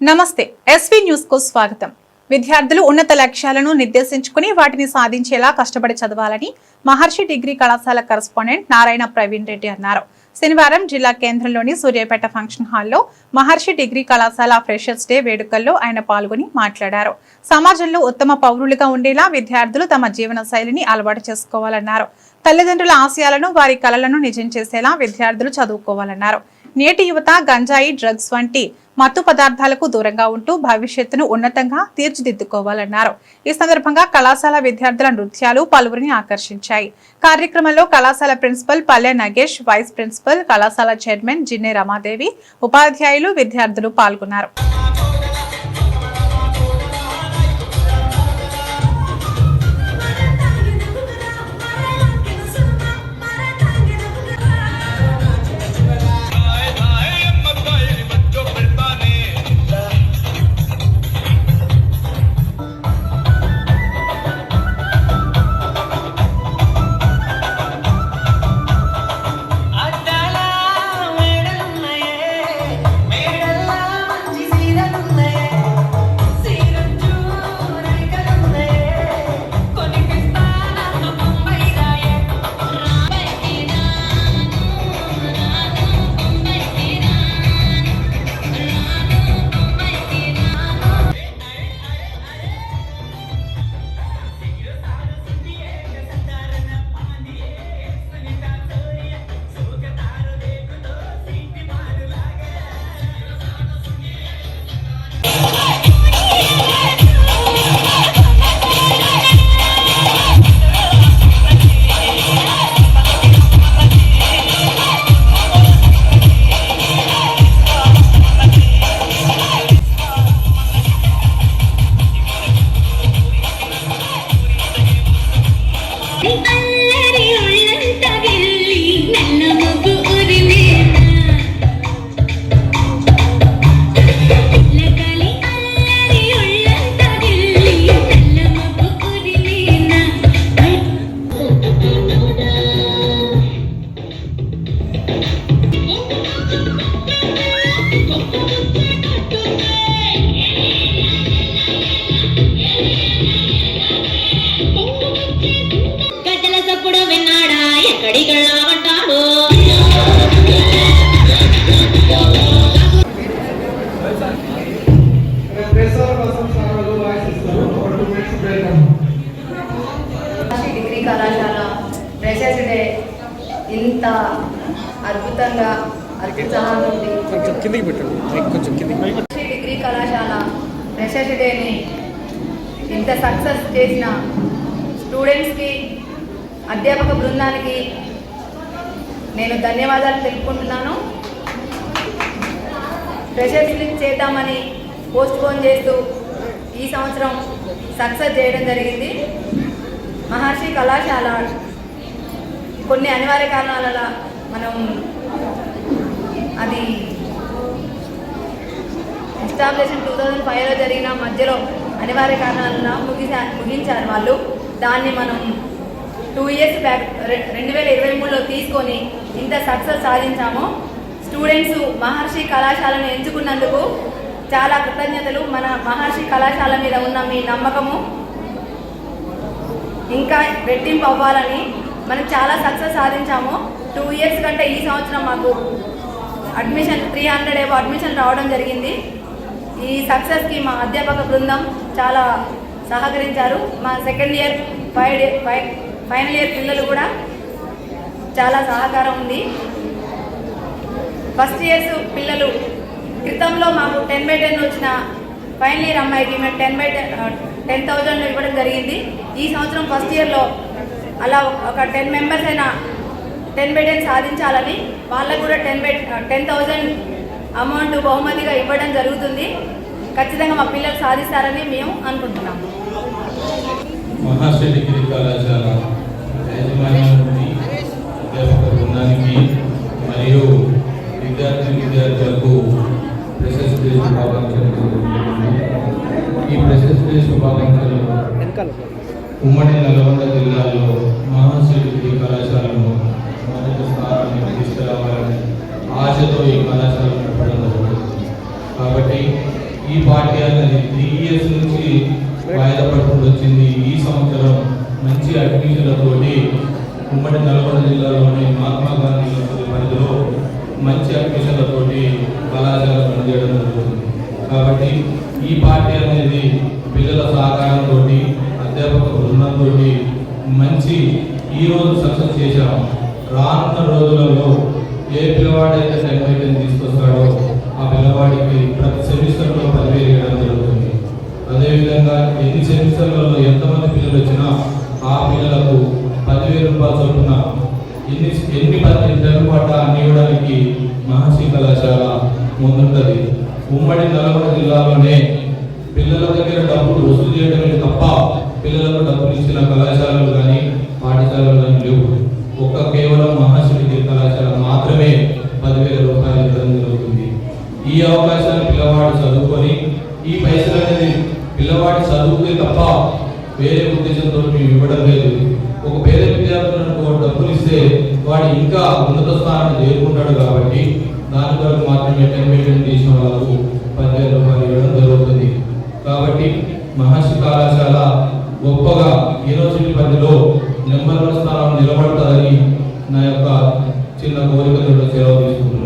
నమస్తే ఎస్వి న్యూస్కు స్వాగతం. విద్యార్థులు ఉన్నత లక్ష్యాలను నిర్దేశించుకుని వాటిని సాధించేలా కష్టపడి చదవాలని మహర్షి డిగ్రీ కళాశాల కరస్పాండెంట్ నారాయణ ప్రవీణ్ రెడ్డి అన్నారు. శనివారం జిల్లా కేంద్రంలోని సూర్యాపేట ఫంక్షన్ హాల్లో మహర్షి డిగ్రీ కళాశాల ఫ్రెషర్స్ డే వేడుకల్లో ఆయన పాల్గొని మాట్లాడారు. సమాజంలో ఉత్తమ పౌరులుగా ఉండేలా విద్యార్థులు తమ జీవన శైలిని అలవాటు చేసుకోవాలన్నారు. తల్లిదండ్రుల ఆశయాలను వారి కళలను నిజం చేసేలా విద్యార్థులు చదువుకోవాలన్నారు. నేటి యువత గంజాయి డ్రగ్స్ వంటి మత్తు పదార్థాలకు దూరంగా ఉంటూ భవిష్యత్తును ఉన్నతంగా తీర్చిదిద్దుకోవాలన్నారు. ఈ సందర్భంగా కళాశాల విద్యార్థుల నృత్యాలు పలువురిని ఆకర్షించాయి. కార్యక్రమంలో కళాశాల principal Palle Nagesh vice principal కళాశాల చైర్మన్ జిన్నె రమాదేవి ఉపాధ్యాయులు విద్యార్థులు పాల్గొన్నారు. మహర్షి డిగ్రీ కళాశాల ఫ్రెషర్స్ డే ఇంత అద్భుతంగా కొంచెం కిందికి పెట్టండి మైక్ కొంచెం కిందికి మహర్షి డిగ్రీ కళాశాల ఫ్రెషర్స్ డేని ఇంత సక్సెస్ చేసిన స్టూడెంట్స్కి అధ్యాపక బృందానికి నేను ధన్యవాదాలు తెలుపుకుంటున్నాను. ప్రెషర్ స్లిప్ చేద్దామని పోస్ట్ పోన్ చేస్తూ ఈ సంవత్సరం సక్సెస్ చేయడం జరిగింది. మహర్షి కళాశాల కొన్ని అనివార్య కారణాల మనం అది ఎస్టాబ్లిషన్ టూ థౌజండ్ ఫైవ్లో జరిగిన మధ్యలో అనివార్య కారణాల ముగిసా ముగించారు వాళ్ళు. దాన్ని మనం టూ ఇయర్స్ బ్యాక్ రె- రెండు వేల ఇరవై మూడులో తీసుకొని ఇంత సక్సెస్ సాధించాము. స్టూడెంట్స్ మహర్షి కళాశాలను ఎంచుకున్నందుకు చాలా కృతజ్ఞతలు. మన మహర్షి కళాశాల మీద ఉన్న మీ నమ్మకము ఇంకా రెట్టింపు అవ్వాలని మనం చాలా సక్సెస్ సాధించాము. టూ ఇయర్స్ కంటే ఈ సంవత్సరం మాకు అడ్మిషన్ త్రీ హండ్రెడ్ ఏవో అడ్మిషన్ రావడం జరిగింది. ఈ సక్సెస్కి మా అధ్యాపక బృందం చాలా సహకరించారు. మా second year five day five final year పిల్లలు కూడా చాలా సహకారం ఉంది. ఫస్ట్ ఇయర్స్ పిల్లలు క్రితంలో మాకు టెన్ బై టెన్ వచ్చిన ఫైనల్ ఇయర్ అమ్మాయికి మేము ten by ten ten thousand ఇవ్వడం జరిగింది. ఈ సంవత్సరం ఫస్ట్ ఇయర్లో అలా ఒక టెన్ మెంబర్స్ అయినా టెన్ బై టెన్ సాధించాలని వాళ్ళకు కూడా ten by ten thousand amount బహుమతిగా ఇవ్వడం జరుగుతుంది. ఖచ్చితంగా మా పిల్లలు సాధిస్తారని మేము అనుకుంటున్నాము. కళాశాల యాజమాన్యానికి అధ్యాపక బృందానికి మరియు విద్యార్థి విద్యార్థులకు ప్రెసెస్ డే శుభాకాంక్షలు. ఈ ప్రెసెస్ డే శుభాకాంక్షలు ఉమ్మడి నల్గొండ జిల్లాలో మహాశ్రీ డిగ్రీ కళాశాలను మొదటి స్థానాన్ని తీసుకురావాలని ఆశతో ఈ కళాశాల నడపడం జరుగుతుంది. కాబట్టి ఈ పాఠ్యాన్ని త్రీ ఇయర్స్ నుంచి వాయిదా పడుకుంటూ వచ్చింది ఈ సంవత్సరం మంచి అడ్మిషన్లతోటి ఉమ్మడి నల్గొండ జిల్లాలోని మహాత్మా గాంధీ పరిధిలో మంచి అడ్మిషన్లతోటి కళాశాల పనిచేయడం జరుగుతుంది. కాబట్టి ఈ పార్టీ అనేది పిల్లల సహకారంతో అధ్యాపక బృందంతో మంచి ఈ రోజు సక్సెస్ చేశాం. రానున్న రోజులలో ఏ పిల్లవాడైతే టెన్ తీసుకొస్తాడో ఆ పిల్లవాడికి ప్రతి సెమిస్టర్లో పదివేలు జరుగుతుంది. అదేవిధంగా ఎన్ని సెమిస్టర్లలో ఎంతమంది పిల్లలు వచ్చినా ఆ పిల్లలకు పదివేల రూపాయల చొప్పున ఎన్ని ఎన్ని పత్రి తెలుగు పాట అన్ని ఇవ్వడానికి మహర్షి కళాశాల ముందుంటది. ఉమ్మడి నల్గొండ జిల్లాలోనే పిల్లల దగ్గర డబ్బులు వసూలు చేయడమే తప్ప పిల్లలకు డబ్బులు ఇచ్చిన కళాశాలలు కానీ పాఠశాలలు కానీ లేవు. ఒక్క కేవలం మహర్షి డిగ్రీ కళాశాల మాత్రమే పదివేల రూపాయలు ఇవ్వడం జరుగుతుంది. ఈ అవకాశాన్ని పిల్లవాడు చదువుకొని ఈ పైసలు అనేది పిల్లవాడి చదువుకే తప్ప వేరే ఉద్దేశంతో మేము ఇవ్వడం లేదు. ఒక పేద విద్యార్థులను ఇస్తే వాడు ఇంకా ఉన్నత స్థానాన్ని చేరుకుంటాడు కాబట్టి దాని ద్వారా మాత్రమే టెంపరేచర్ తీసిన వాళ్ళకు పద్దెనిమిది రూపాయలు ఇవ్వడం జరుగుతుంది. కాబట్టి మహర్షి కళాశాల గొప్పగా యూనివర్సిటీ పరిధిలో నెంబర్ వన్ స్థానం నిలబడతారని నా యొక్క చిన్న కోరికతో సెలవు తీసుకుంటున్నాను.